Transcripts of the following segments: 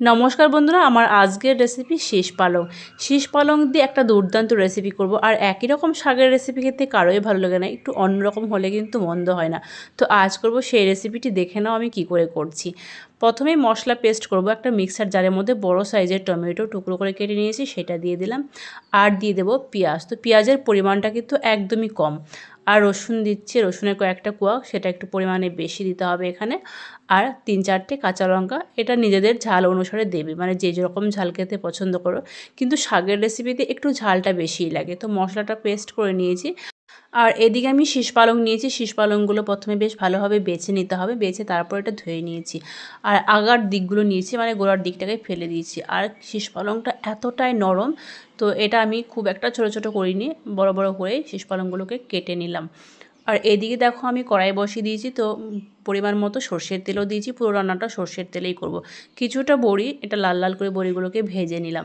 নমস্কার বন্ধুরা, আমার আজকের রেসিপি শীষ পালং। শীষ পালং দিয়ে একটা দুর্দান্ত রেসিপি করব, আর একই রকম শাকের রেসিপি খেতে কারোই ভালো লাগে না, একটু অন্যরকম হলে কিন্তু মন্দ হয় না। তো আজ করব সেই রেসিপিটি দেখে নাও আমি কি করে করছি। প্রথমেই মশলা পেস্ট করব একটা মিক্সার জারের মধ্যে, বড় সাইজের টমেটো টুকরো করে কেটে নিয়েছি, সেটা দিয়ে দিলাম। আর দিয়ে দেবো পেঁয়াজ। তো পেঁয়াজের পরিমাণটা কিন্তু একদমই কম। আর রসুন দিচ্ছি, রসুনের কয়েকটা কুয়া, সেটা একটু পরিমাণে বেশি দিতে হবে এখানে। আর তিন চারটে কাঁচা লঙ্কা, এটা নিজেদের ঝাল অনুসারে দেবে মানে যে যেরকম ঝাল খেতে পছন্দ করো। কিন্তু শাকের রেসিপিতে একটু ঝালটা বেশিই লাগে। তো মশলাটা পেস্ট করে নিয়েছি। আর এদিকে আমি শীষ পালং নিয়েছি। শীষ পালংগুলো প্রথমে বেশ ভালোভাবে বেছে নিতে হবে। বেছে তারপর এটা ধুয়ে নিয়েছি। আর আগার দিকগুলো নিয়েছি মানে গোড়ার দিকটাকে ফেলে দিয়েছি। আর শীষ পালংটা এতটাই নরম, তো এটা আমি খুব একটা ছোট ছোট করিনি। বড় বড় করে শীষ পালংগুলোকে কেটে নিলাম। আর এদিকে দেখো আমি কড়াই বসিয়ে দিয়েছি, তো পরিমাণ মতো সর্ষের তেলও দিয়েছি, পুরো রান্নাটা সর্ষের তেলেই করব। কিছুটা বড়ি, এটা লাল লাল করে বড়িগুলোকে ভেজে নিলাম।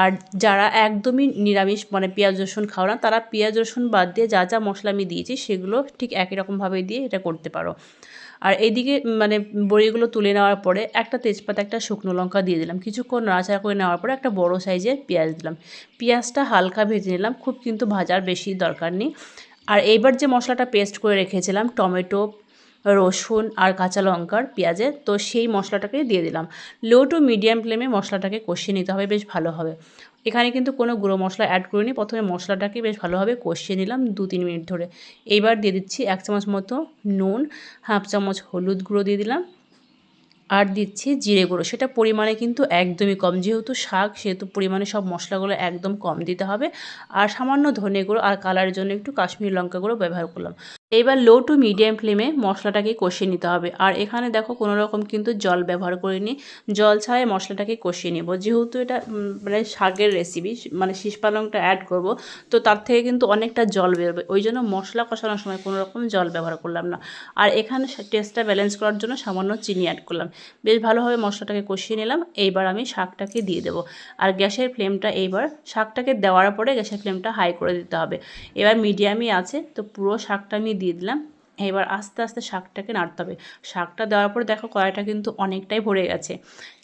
আর যারা একদমই নিরামিষ মানে পেঁয়াজ, রসুন খাও না, তারা পেঁয়াজ, রসুন বাদ দিয়ে যা যা মশলা আমি দিয়েছি, সেগুলো ঠিক একই রকমভাবে দিয়ে এটা করতে পারো। আর এইদিকে মানে বড়িগুলো তুলে নেওয়ার পরে একটা তেজপাতা, একটা শুকনো লঙ্কা দিয়ে দিলাম। কিছুক্ষণ নাড়াচাড়া করে নেওয়ার পরে একটা বড় সাইজের পেঁয়াজ দিলাম। পেঁয়াজটা হালকা ভেজে নিলাম, খুব কিন্তু ভাজার বেশি দরকার নেই। আর এইবার যে মশলাটা পেস্ট করে রেখেছিলাম, টমেটো, রসুন আর কাঁচা লঙ্কার পেঁয়াজে, তো সেই মশলাটাকে দিয়ে দিলাম। লো টু মিডিয়াম ফ্লেমে মশলাটাকে কষিয়ে নিতে হবে, বেশ ভালো হবে। এখানে কিন্তু কোনো গুঁড়ো মশলা অ্যাড করিনি, প্রথমে মশলাটাকে বেশ ভালোভাবে কষিয়ে নিলাম দু তিন মিনিট ধরে। এইবার দিয়ে দিচ্ছি এক চামচ মতো নুন, হাফ চামচ হলুদ গুঁড়ো দিয়ে দিলাম। আর দিচ্ছি জিরে গুঁড়ো। সেটা পরিমাণে কিন্তু একদমই কম। যেহেতু শাক, সেহেতু পরিমাণে সব মশলাগুলো একদম কম দিতে হবে। আর সামান্য ধনে গুঁড়ো আর কালারের জন্য একটু কাশ্মীর লঙ্কা গুঁড়ো ব্যবহার করলাম। এবার লো টু মিডিয়াম ফ্লেমে মশলাটাকে কষিয়ে নিতে হবে। আর এখানে দেখো কোনো রকম কিন্তু জল ব্যবহার করিনি। জল ছাড়াই মশলাটাকে কষিয়ে নেব। যেহেতু এটা মানে শাকের রেসিপি মানে শীষ পালংটা অ্যাড করব, তো তার থেকে কিন্তু অনেকটা জল বেরোবে। ওই জন্য মশলা কষানোর সময় কোনো রকম জল ব্যবহার করলাম না। আর এখানে টেস্টটা ব্যালেন্স করার জন্য সামান্য চিনি অ্যাড করলাম। বেশ ভালোভাবে মশলাটাকে কষিয়ে নিলাম। এইবার আমি শাকটাকে দিয়ে দেবো। আর গ্যাসের ফ্লেমটা এইবার, শাকটাকে দেওয়ার পরে গ্যাসের ফ্লেমটা হাই করে দিতে হবে। এবার মিডিয়ামই আছে, তো পুরো শাকটা আমি দিয়ে দিলাম। এবার আস্তে আস্তে শাকটাকে নাড়তে হবে। শাকটা দেওয়ার পরে দেখো কড়াইটা কিন্তু অনেকটাই ভরে গেছে।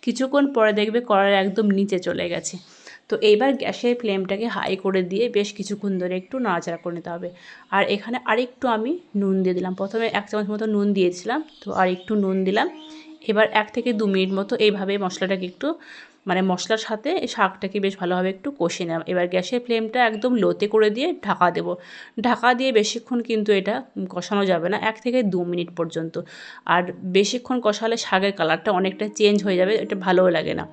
কিছুক্ষণ পরে দেখবে কড়াই একদম নিচে চলে গেছে। তো এইবার গ্যাসের ফ্লেমটাকে হাই করে দিয়ে বেশ কিছুক্ষণ ধরে একটু নাড়াচাড়া করে নিতে হবে। আর এখানে আরেকটু আমি নুন দিয়ে দিলাম। প্রথমে এক চামচ মতো নুন দিয়েছিলাম। তো আর একটু নুন দিলাম। এবার এক থেকে দু মিনিট মতো এইভাবে মশলাটাকে একটু মানে মশলার সাথে শাকটাকে বেশ ভালোভাবে একটু কষে নিলাম। এবার গ্যাসের ফ্লেমটা একদম লোতে করে দিয়ে ঢাকা দেব। ঢাকা দিয়ে বেশিক্ষণ কিন্তু এটা কষানো যাবে না, এক থেকে দু মিনিট পর্যন্ত। আর বেশিক্ষণ কষালে শাকের কালারটা অনেকটা চেঞ্জ হয়ে যাবে, এটা ভালোও লাগে না।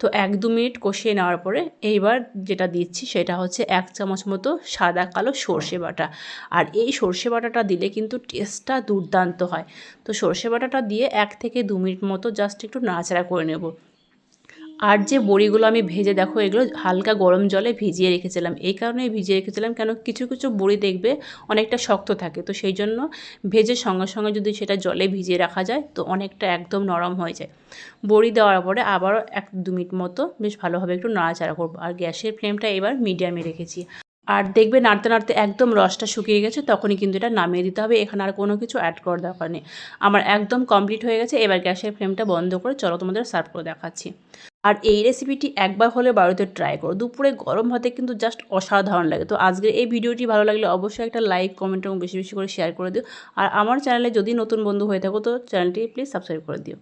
তো এক দু মিনিট কষিয়ে নেওয়ার পরে এইবার যেটা দিচ্ছি সেটা হচ্ছে এক চামচ মতো সাদা কালো সর্ষে বাটা। আর এই সর্ষে বাটাটা দিলে কিন্তু টেস্টটা দুর্দান্ত হয়। তো সর্ষে বাটাটা দিয়ে এক থেকে দু মিনিট মতো জাস্ট একটু নাড়াচাড়া করে নেব। আর যে বড়িগুলো আমি ভেজে, দেখো এগুলো হালকা গরম জলে ভিজিয়ে রেখেছিলাম। এই কারণে ভিজিয়ে রেখেছিলাম, কেন কিছু কিছু বড়ি দেখবে অনেকটা শক্ত থাকে। তো সেই জন্য ভেজে সঙ্গে সঙ্গে যদি সেটা জলে ভিজিয়ে রাখা যায়, তো অনেকটা একদম নরম হয়ে যায়। বড়ি দেওয়ার পরে আবারও এক দু মিনিট মতো বেশ ভালোভাবে একটু নাড়াচাড়া করব। আর গ্যাসের ফ্লেমটা এবার মিডিয়ামে রেখেছি। আর দেখবে নাড়তে নাড়তে একদম রসটা শুকিয়ে গেছে, তখনই কিন্তু এটা নামিয়ে দিতে হবে। এখানে আর কোনো কিছু অ্যাড করার দরকার নেই। আমার একদম কমপ্লিট হয়ে গেছে, এবার গ্যাসের ফ্লেমটা বন্ধ করে চলো তোমাদের সার্ভ করে দেখাচ্ছি। আর এই রেসিপিটি একবার হলে বাড়িতে ট্রাই করো। দুপুরে গরম ভাতে কিন্তু জাস্ট অসাধারণ লাগে। তো আজকে এই ভিডিওটি ভালো লাগলে অবশ্যই একটা লাইক কমেন্ট এবং বেশি বেশি করে শেয়ার করে দিও। আর আমার চ্যানেলে যদি নতুন বন্ধু হয়ে থাকো, তো চ্যানেলটি প্লিজ সাবস্ক্রাইব করে দিও।